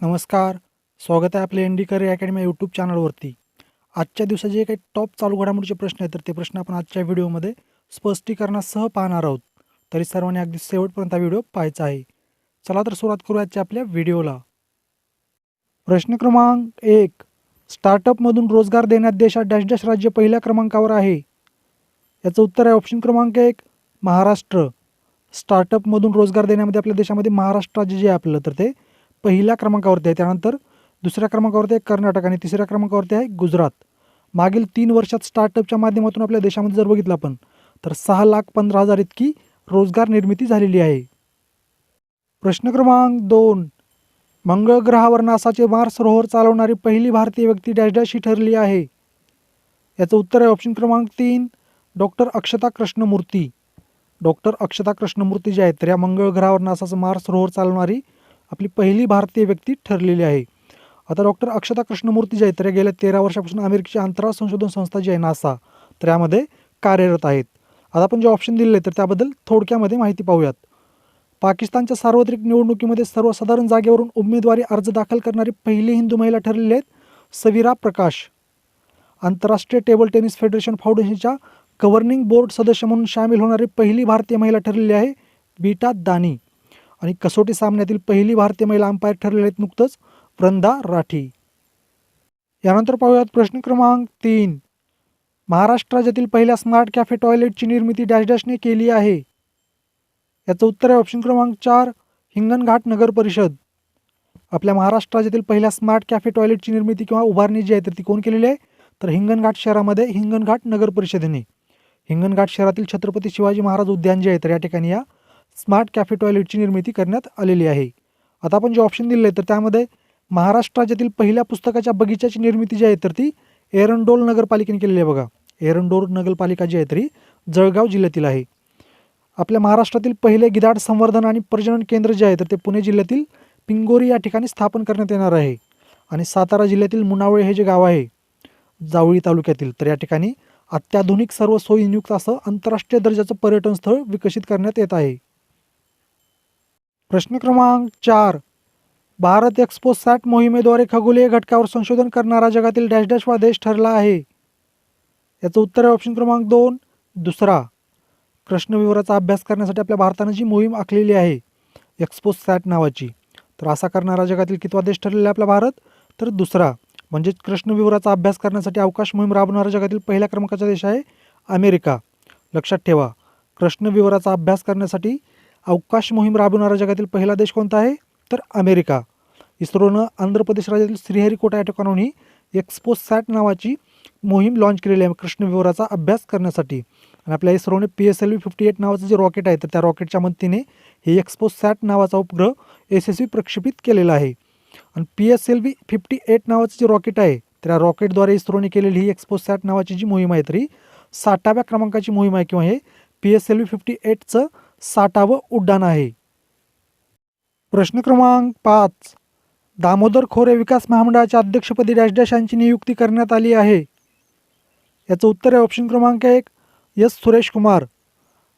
नमस्कार. स्वागत आहे आपल्या N D career academy YouTube चॅनलवरती आजच्या दिवसात जे काही टॉप चालू घडामोडीचे प्रश्न आहेत तर ते प्रश्न आपण आजच्या व्हिडिओमध्ये स्पष्टीकरणासह पाहणार आहोत. तरी सर्वांनी अगदी शेवटपर्यंत हा व्हिडिओ पाहायचा आहे. चला तर सुरुवात करू आजच्या आपल्या व्हिडिओला प्रश्न क्रमांक एक. स्टार्टअपमधून रोजगार देण्यात देशात डॅश डॅश राज्य पहिल्या क्रमांकावर आहे. याचं उत्तर आहे ऑप्शन क्रमांक एक महाराष्ट्र. स्टार्टअपमधून रोजगार देण्यामध्ये आपल्या देशामध्ये महाराष्ट्र राज्य जे आहे आपलं तर ते पहिल्या क्रमांकावरती आहे. त्यानंतर दुसऱ्या क्रमांकावरती आहे कर्नाटक आणि तिसऱ्या क्रमांकावरती आहे गुजरात. मागील तीन वर्षात स्टार्टअपच्या माध्यमातून आपल्या देशामध्ये जर बघितलं आपण तर सहा लाख पंधरा हजार इतकी रोजगार निर्मिती झालेली आहे. प्रश्न क्रमांक दोन मंगळ ग्रहावर नासाचे मार्स सरोवर चालवणारी पहिली भारतीय व्यक्ती डॅश डॅश ही ठरली आहे. याचं उत्तर आहे ऑप्शन क्रमांक तीन डॉक्टर अक्षता कृष्णमूर्ती. डॉक्टर अक्षता कृष्णमूर्ती जे आहेत तर या मंगळ ग्रहावर नासाचं मार्स सरोवर चालवणारी आपली पहिली भारतीय व्यक्ती ठरलेली आहे. आता डॉक्टर अक्षता कृष्णमूर्ती जे आहेत तर गेल्या तेरा वर्षापासून अमेरिकेची अंतराळ संशोधन संस्था जी आहे नासा तर यामध्ये कार्यरत आहेत. आता आपण जे ऑप्शन दिलेले तर त्याबद्दल थोडक्यामध्ये माहिती पाहूयात. पाकिस्तानच्या सार्वत्रिक निवडणुकीमध्ये सर्वसाधारण जागेवरून उमेदवारी अर्ज दाखल करणारी पहिली हिंदू महिला ठरलेली आहेत सविरा प्रकाश. आंतरराष्ट्रीय टेबल टेनिस फेडरेशन फाउंडेशनच्या गव्हर्निंग बोर्ड सदस्य म्हणून सामील होणारी पहिली भारतीय महिला ठरलेली आहे बीटा दानी. आणि कसोटी सामन्यातील पहिली भारतीय महिला अंपायर ठरलेले आहेत नुकतंच वृंदा राठी. यानंतर पाहूयात प्रश्न क्रमांक तीन. महाराष्ट्र राज्यातील पहिल्या स्मार्ट कॅफे टॉयलेटची निर्मिती डॅश डॅशने केली आहे. याचं उत्तर आहे ऑप्शन क्रमांक चार हिंगणघाट नगर परिषद. आपल्या महाराष्ट्र राज्यातील पहिल्या स्मार्ट कॅफे टॉयलेटची निर्मिती किंवा उभारणी जी आहे तर ती कोण केलेली आहे? तर हिंगणघाट शहरामध्ये हिंगणघाट नगर परिषदेने. हिंगणघाट शहरातील छत्रपती शिवाजी महाराज उद्यान जे आहे तर या ठिकाणी या स्मार्ट कॅफे टॉयलेटची निर्मिती करण्यात आलेली आहे. आता आपण जे ऑप्शन दिले तर त्यामध्ये महाराष्ट्र राज्यातील पहिल्या पुस्तकाच्या बगीच्याची निर्मिती जी आहे तर ती एरंडोल नगरपालिकेने केलेली आहे बघा. एरंडोल नगरपालिका जी आहे तरी जळगाव जिल्ह्यातील आहे. आपल्या महाराष्ट्रातील पहिले गिधाड संवर्धन आणि प्रजनन केंद्र जे आहे तर ते पुणे जिल्ह्यातील पिंगोरी या ठिकाणी स्थापन करण्यात येणार आहे. आणि सातारा जिल्ह्यातील मुनावळे हे जे गाव आहे जावळी तालुक्यातील तर या ठिकाणी अत्याधुनिक सर्व सोयीनियुक्त असं आंतरराष्ट्रीय दर्जाचं पर्यटन स्थळ विकसित करण्यात येत आहे. प्रश्न क्रमांक चार. भारत एक्सपो सॅट मोहिमेद्वारे खगोलीय घटकावर संशोधन करणारा जगातील डॅश डॅश वा देश ठरला आहे. याचं उत्तर आहे ऑप्शन क्रमांक दोन. दुसरा. कृष्णविवराचा अभ्यास करण्यासाठी आपल्या भारतानं जी मोहीम आखलेली आहे एक्सपो सॅट नावाची तर असा करणारा जगातील कितवा देश ठरलेला आहे आपला भारत? तर दुसरा. म्हणजेच कृष्णविवराचा अभ्यास करण्यासाठी अवकाश मोहीम राबवणारा जगातील पहिल्या क्रमांकाचा देश आहे अमेरिका. लक्षात ठेवा. कृष्णविवराचा अभ्यास करण्यासाठी अवकाश मोहीम राबवणारा जगातील पहिला देश कोणता आहे? तर अमेरिका. इस्रोनं आंध्र प्रदेश राज्यातील श्रीहरिकोटा या ठिकाणाहून ही एक्सपो सॅट नावाची मोहीम लॉन्च केलेली आहे कृष्णविवराचा अभ्यास करण्यासाठी. आणि आपल्या इस्रोने P S L V fifty eight नावाचं जे रॉकेट आहे तर त्या रॉकेटच्या मदतीने हे एक्सपो सॅट नावाचा उपग्रह यशस्वी प्रक्षेपित केलेला आहे. आणि P S L V fifty eight नावाचं जे रॉकेट आहे त्या रॉकेटद्वारे इस्रोने केलेली ही एक्सपो सॅट नावाची जी मोहीम आहे तरी साठाव्या क्रमांकाची मोहीम आहे किंवा हे P S L V fifty एटचं साठावं उड्डाण आहे. प्रश्न क्रमांक पाच. दामोदर खोरे विकास महामंडळाच्या अध्यक्षपदी डॅश डॅश यांची नियुक्ती करण्यात आली आहे. याचं उत्तर आहे ऑप्शन क्रमांक एक यस सुरेश कुमार.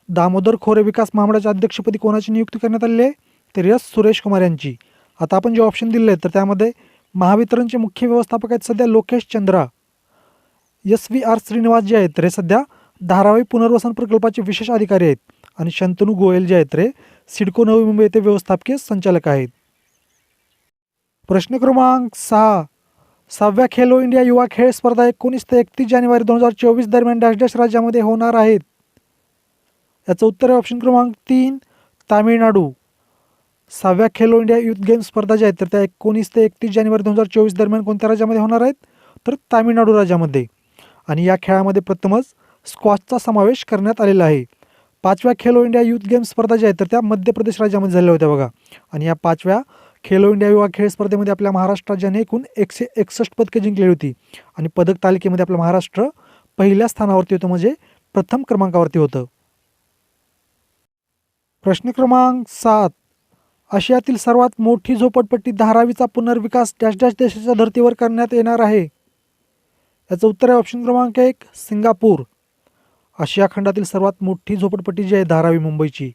दामोदर खोरे विकास महामंडळाच्या अध्यक्षपदी कोणाची नियुक्ती करण्यात आलेली आहे? तर यस सुरेश कुमार यांची. आता आपण जे ऑप्शन दिले आहेत तर त्यामध्ये महावितरणचे मुख्य व्यवस्थापक आहेत सध्या Lokesh Chandra. S. V. R. Srinivas जे आहेत तर हे सध्या धारावी पुनर्वसन प्रकल्पाचे विशेष अधिकारी आहेत. आणि शंतनू गोयल जे आहेत सिडको नवी मुंबई येथे व्यवस्थापकीय संचालक आहेत. प्रश्न क्रमांक सहा. सहाव्या खेलो इंडिया युवा खेळ स्पर्धा एकोणीस ते एकतीस जानेवारी दोन हजार चोवीस दरम्यान डॅश डॅश राज्यामध्ये होणार आहेत. याचं उत्तर आहे ऑप्शन क्रमांक तीन तामिळनाडू. सहाव्या खेलो इंडिया युथ गेम स्पर्धा ज्या आहेत तर त्या एकोणीस ते एकतीस जानेवारी दोन हजार चोवीस दरम्यान कोणत्या राज्यामध्ये होणार आहेत? तर तामिळनाडू राज्यामध्ये. आणि या खेळामध्ये प्रथमच स्क्वॉशचा समावेश करण्यात आलेला आहे. पाचव्या खेलो इंडिया युथ गेम्स स्पर्धा ज्या आहेत तर त्या मध्य प्रदेश राज्यामध्ये झाल्या होत्या बघा. आणि या पाचव्या खेलो इंडिया युवा खेळ स्पर्धेमध्ये आपल्या महाराष्ट्र राज्याने एकूण एकशे एकसष्ट पदके जिंकलेली होती. आणि पदक तालिकेमध्ये आपलं महाराष्ट्र पहिल्या स्थानावरती होतं म्हणजे प्रथम क्रमांकावरती होतं. प्रश्न क्रमांक सात. आशियातील सर्वात मोठी झोपडपट्टी धारावीचा पुनर्विकास डॅश डॅश देशाच्या धर्तीवर करण्यात येणार आहे. याचं उत्तर आहे ऑप्शन क्रमांक एक सिंगापूर. आशिया खंडातील सर्वात मोठी झोपडपट्टी जी आहे धारावी मुंबईची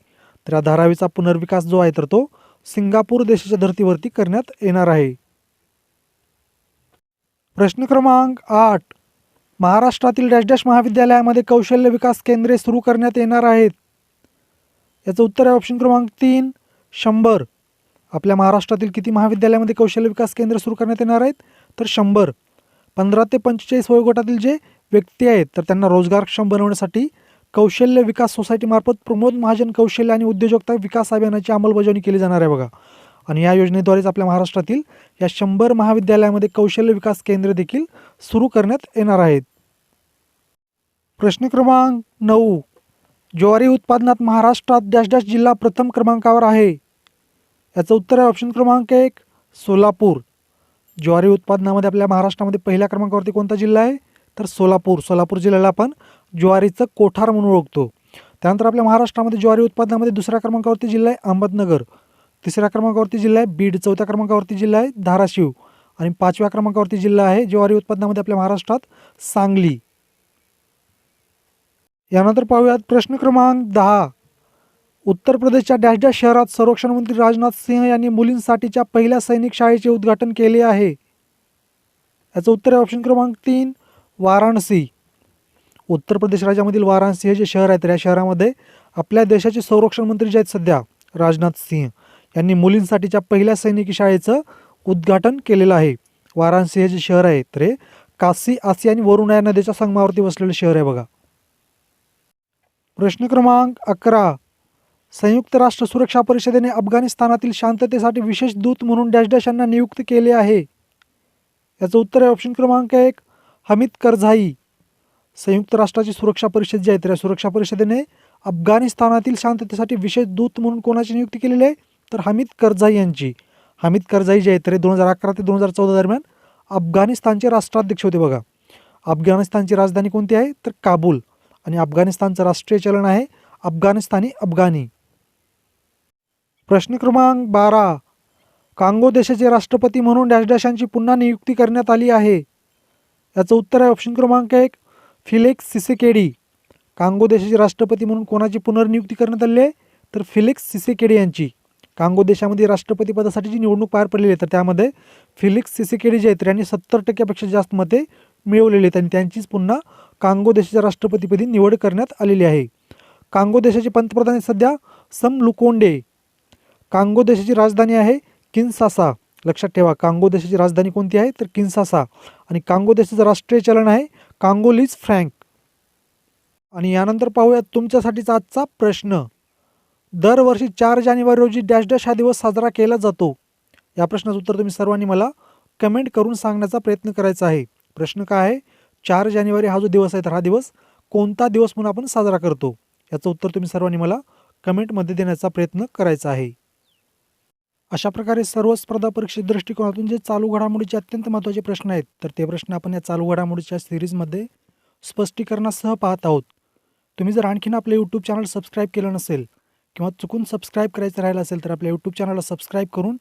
तर या धारावीचा पुनर्विकास जो आहे तर तो सिंगापूर देशाच्या धर्तीवरती करण्यात येणार आहे. प्रश्न क्रमांक आठ. महाराष्ट्रातील डॅश डॅश महाविद्यालयामध्ये कौशल्य विकास केंद्रे सुरू करण्यात येणार आहेत. याचं उत्तर आहे ऑप्शन क्रमांक तीन शंभर. आपल्या महाराष्ट्रातील किती महाविद्यालयामध्ये कौशल्य विकास केंद्र सुरू करण्यात येणार आहेत? तर शंभर. पंधरा ते पंचेचाळीस वयोगटातील जे व्यक्ती आहेत तर त्यांना रोजगारक्षम बनवण्यासाठी कौशल्य विकास सोसायटीमार्फत प्रमोद महाजन कौशल्य आणि उद्योजकता विकास अभियानाची अंमलबजावणी केली जाणार आहे बघा. आणि या योजनेद्वारेच आपल्या महाराष्ट्रातील या शंभर महाविद्यालयामध्ये कौशल्य विकास केंद्र देखील सुरू करण्यात येणार आहेत. प्रश्न क्रमांक नऊ. ज्वारी उत्पादनात महाराष्ट्रात डॅश डॅश जिल्हा प्रथम क्रमांकावर आहे? याचं उत्तर आहे ऑप्शन क्रमांक एक सोलापूर. ज्वारी उत्पादनामध्ये आपल्या महाराष्ट्रामध्ये पहिल्या क्रमांकावरती कोणता जिल्हा आहे? तर सोलापूर सोलापूर जिल्ह्याला आपण ज्वारीचं कोठार म्हणून ओळखतो. त्यानंतर आपल्या महाराष्ट्रामध्ये ज्वारी उत्पादनामध्ये दुसऱ्या क्रमांकावरती जिल्हा आहे अहमदनगर. तिसऱ्या क्रमांकावरती जिल्हा आहे बीड. चौथ्या क्रमांकावरती जिल्हा आहे धाराशिव. आणि पाचव्या क्रमांकावरती जिल्हा आहे ज्वारी उत्पादनामध्ये आपल्या महाराष्ट्रात सांगली. यानंतर पाहूयात प्रश्न क्रमांक दहा. उत्तर प्रदेशच्या डॅश डॅश शहरात संरक्षण मंत्री राजनाथ सिंह यांनी मुलींसाठीच्या पहिल्या सैनिक शाळेचे उद्घाटन केले आहे. याचं उत्तर आहे ऑप्शन क्रमांक तीन. वाराणसी. उत्तर प्रदेश राज्यामधील वाराणसी हे जे शहर आहे तर या शहरामध्ये आपल्या देशाचे संरक्षण मंत्री जे आहेत सध्या राजनाथ सिंह यांनी मुलींसाठीच्या पहिल्या सैनिकी शाळेचं उद्घाटन केलेलं आहे. वाराणसी हे जे शहर आहे तर हे काशी आसी आणि वरुणा या नदीच्या संगमावरती वसलेलं शहर आहे बघा. प्रश्न क्रमांक अकरा. संयुक्त राष्ट्र सुरक्षा परिषदेने अफगाणिस्तानातील शांततेसाठी विशेष दूत म्हणून डॅश डॅश यांना नियुक्त केले आहे. याचं उत्तर आहे ऑप्शन क्रमांक एक हमीद करझाई. संयुक्त राष्ट्राची सुरक्षा परिषद जी आहे तर या सुरक्षा परिषदेने अफगाणिस्तानातील शांततेसाठी विशेष दूत म्हणून कोणाची नियुक्ती केलेली आहे? तर हमीद करझाई यांची. हमीद करझाई जे आहेत तर दोन हजार अकरा ते दोन हजार चौदा दरम्यान अफगाणिस्तानचे राष्ट्राध्यक्ष होते बघा. अफगाणिस्तानची राजधानी कोणती आहे? तर काबूल. आणि अफगाणिस्तानचं राष्ट्रीय चलन आहे अफगाणिस्तानी अफगाणी. प्रश्न क्रमांक बारा. कांगो देशाचे राष्ट्रपती म्हणून डॅश डॅशांची पुन्हा नियुक्ती करण्यात आली आहे. याचं उत्तर आहे ऑप्शन क्रमांक एक फिलेक्स सिसेकेडी. कांगो देशाचे राष्ट्रपती म्हणून कोणाची पुनर्नियुक्ती करण्यात आली आहे? तर फिलिक्स सिसेकेडी यांची. कांगो देशामध्ये राष्ट्रपती पदासाठी जी निवडणूक पार पडलेली आहे तर त्यामध्ये फिलिक्स सिसेकेडी जे आहेत त्यांनी सत्तर टक्क्यापेक्षा जास्त मते मिळवलेली आहेत आणि त्यांचीच पुन्हा कांगो देशाच्या राष्ट्रपतीपदी निवड करण्यात आलेली आहे. कांगो देशाचे पंतप्रधान सध्या सम लुकोंडे. कांगो देशाची राजधानी आहे किनसासा. लक्षात ठेवा कांगो देशाची राजधानी कोणती आहे? तर किन्सासा. आणि कांगो देशाचं राष्ट्रीय चलन आहे कांगोलीज फ्रँक. आणि यानंतर पाहूयात तुमच्यासाठीचा आजचा प्रश्न. दरवर्षी चार जानेवारी रोजी डॅश डॅश हा दिवस साजरा केला जातो. या प्रश्नाचं उत्तर तुम्ही सर्वांनी मला कमेंट करून सांगण्याचा प्रयत्न करायचा आहे. प्रश्न काय आहे? चार जानेवारी हा जो दिवस आहे तर हा दिवस कोणता दिवस म्हणून आपण साजरा करतो? याचं उत्तर तुम्ही सर्वांनी मला कमेंटमध्ये देण्याचा प्रयत्न करायचा आहे. अशा प्रकारे सर्व स्पर्धा परीक्षेत दृष्टिकोनातून जे चालू घडामोडीचे अत्यंत महत्त्वाचे प्रश्न आहेत तर ते प्रश्न आपण या चालू घडामोडीच्या सिरीजमध्ये स्पष्टीकरणासह पाहत आहोत. तुम्ही जर आणखीन आपलं यूट्यूब चॅनल सबस्क्राईब केलं नसेल किंवा चुकून सबस्क्राईब करायचं राहिलं असेल तर आपल्या यूट्यूब चॅनलला सबस्क्राईब करून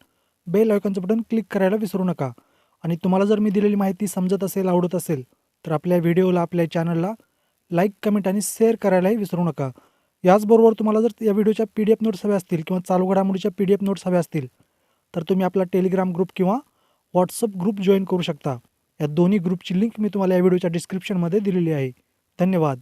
बेल आयकॉनचं बटन क्लिक करायला विसरू नका. आणि तुम्हाला जर मी दिलेली माहिती समजत असेल आवडत असेल तर आपल्या व्हिडिओला आपल्या चॅनलला लाईक कमेंट आणि शेअर करायलाही विसरू नका. याचबरोबर तुम्हाला जर या व्हिडिओच्या पी डी एफ नोट्स हव्या असतील किंवा चालू घडामोडीच्या पी डी एफ नोट्स हव्या असतील तर तुम्ही आपला टेलिग्राम ग्रुप किंवा व्हॉट्सअप ग्रुप जॉईन करू शकता. या दोन्ही ग्रुपची लिंक मी तुम्हाला या व्हिडिओच्या डिस्क्रिप्शनमध्ये दिलेली आहे. धन्यवाद.